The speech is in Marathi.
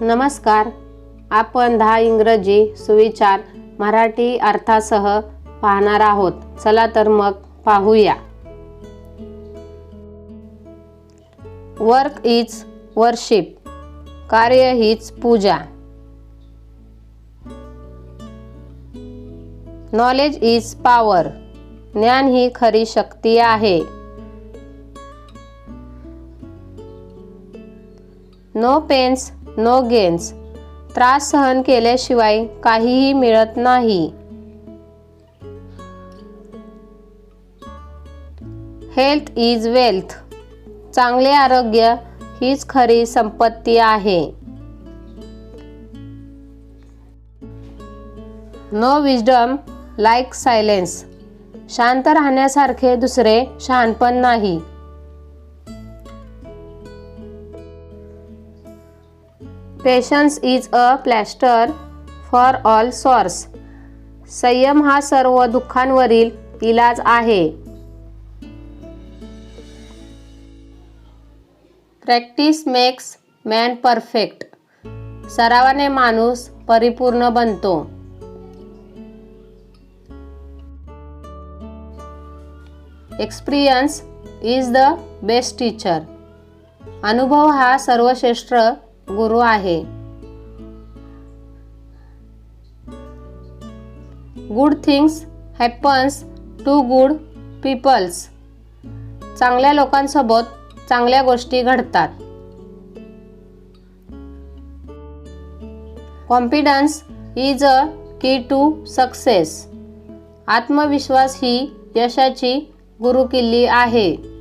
नमस्कार. आपण दहा इंग्रजी सुविचार मराठी अर्थासह पाहणार आहोत. चला तर मग पाहूया. वर्क इज वर्शिप कार्य हीच पूजा. नॉलेज इज पॉवर ज्ञान ही खरी शक्ती आहे. No pains no gains. त्रास सहन केल्याशिवाय काहीही मिळत नाही. Health is wealth. चांगले आरोग्य हीच खरी संपत्ती आहे. No wisdom like silence. शांत राहण्यासारखे दुसरे शहाणपण नाही. Patience is a plaster for all sores संयम हा सर्व दुःखांवरील इलाज आहे. प्रॅक्टिस मेक्स मॅन परफेक्ट सरावाने माणूस परिपूर्ण बनतो. Experience is the best teacher अनुभव हा सर्वश्रेष्ठ गुरु आहे. Good things happens to good peoples चांगल्या लोकांसोबत चांगल्या गोष्टी घडतात. कॉन्फिडन्स इज अ की टू सक्सेस आत्मविश्वास ही यशाची गुरुकिल्ली आहे.